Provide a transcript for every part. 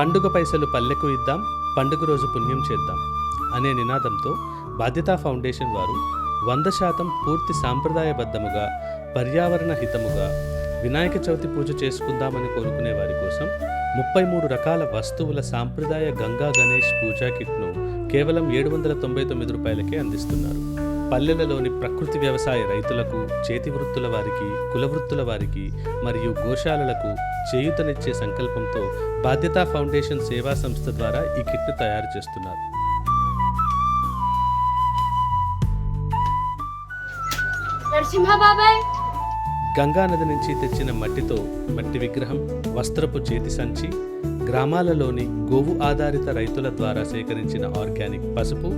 పండుగ పైసలు పల్లెకు ఇద్దాం పండుగ రోజు పుణ్యం చేద్దాం అనే నినాదంతో బాధ్యతా ఫౌండేషన్ వారు వంద శాతం పూర్తి సాంప్రదాయబద్ధముగా పర్యావరణ హితముగా వినాయక చవితి పూజ చేసుకుందామని కోరుకునే వారి కోసం ముప్పై మూడు రకాల వస్తువుల సాంప్రదాయ గంగా గణేష్ పూజా కిట్ను కేవలం ఏడు వందల తొంభై తొమ్మిది రూపాయలకే అందిస్తున్నారు. పల్లెలలోని ప్రకృతి వ్యవసాయ రైతులకు చేతి వృత్తుల వారికి కుల వృత్తుల వారికి మరియు గోశాలలకు చేయూతనిచ్చే సంకల్పంతో బాధ్యతా ఫౌండేషన్ సేవా సంస్థ ద్వారా ఈ కిట్ను తయారు చేస్తున్నారు. నరసింహ బాబాయ్ గంగా నది నుంచి తెచ్చిన మట్టితో మట్టి విగ్రహం వస్త్రపు చేతి సంచి గ్రామాలలోని గోవు ఆధారిత రైతుల ద్వారా సేకరించిన ఆర్గానిక్ పసుపు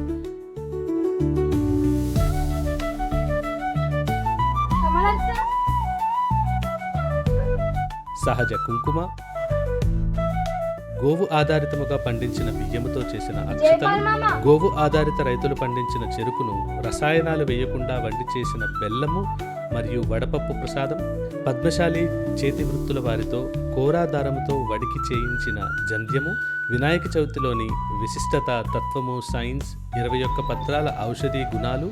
సహజ కుంకుమ గోవు ఆధారితముగా పండించిన బియ్యముతో చేసిన అక్షతలు గోవు ఆధారిత రైతులు పండించిన చెరుకును రసాయనాలు వేయకుండా వండి చేసిన బెల్లము మరియు వడపప్పు ప్రసాదం పద్మశాలి చేతి వృత్తుల వారితో కోరా దారముతో వడికి చేయించిన జంధ్యము వినాయక చవితిలోని విశిష్టత తత్వము సైన్స్ ఇరవై ఒక్క పత్రాల ఔషధీ గుణాలు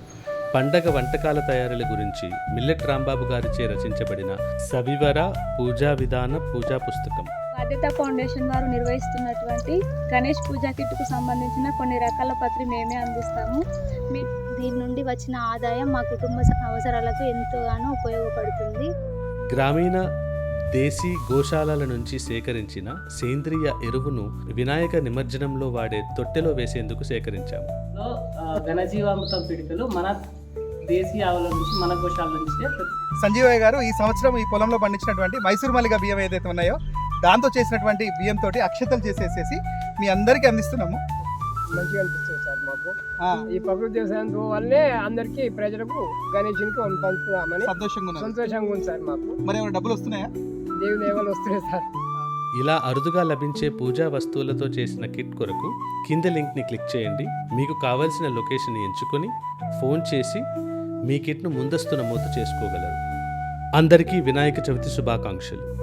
పండగ వంటకాల తయారీల గురించి మిల్లెట్ రాంబాబు గారిచే రచించబడిన సవివర పూజా విధాన పూజా పుస్తకం. బాధ్యత ఫౌండేషన్ వారు నిర్వహిస్తున్నటువంటి గణేష్ పూజా కిట్కు సంబంధించిన కొన్ని రకాల పత్రి మేమే అందిస్తాము. మీ దీని నుండి వచ్చిన ఆదాయం మా కుటుంబ అవసరాలకు ఎంతగానో ఉపయోగపడుతుంది. గ్రామీణ దేశీ గోశాలల నుంచి సేకరించిన సేంద్రియ ఎరువును వినాయక నిమజ్జనంలో వాడే తొట్టెలో వేసేందుకు సేకరించాము. ఘనజీవామృతం పిడికలు మన దేశీ ఆవుల నుంచి మన గోశాల నుంచే సంజీవయ్య గారు ఈ సంవత్సరం ఈ పొలంలో పండించినటువంటి మైసూర్ మల్లిక బియ్యం ఏదైతే ఉన్నాయో దాంతో చేసినటువంటి బియ్యంతో అక్షతలు చేసేసేసి మీ అందరికీ అందిస్తున్నాము. మంచిగా అనిపిస్తుంది సార్ మాకు. ఆ, ఈ ప్రకృతి వ్యవసాయం వల్లే అందరికీ ప్రజలకు గణేషునికి పంచుదామని సంతోషంగా ఉన్నారు సంతోషంగా ఉంది సార్ మాకు. మరి ఏమైనా డబ్బులు వస్తున్నాయా? దేవుని దేవాలు వస్తున్నాయి సార్. ఇలా అరుదుగా లభించే పూజా వస్తువులతో చేసిన కిట్ కొరకు కింద లింక్ని క్లిక్ చేయండి. మీకు కావలసిన లొకేషన్ ఎంచుకొని ఫోన్ చేసి మీ కిట్ను ముందస్తు నమోదు చేసుకోగలరు. అందరికీ వినాయక చవితి శుభాకాంక్షలు.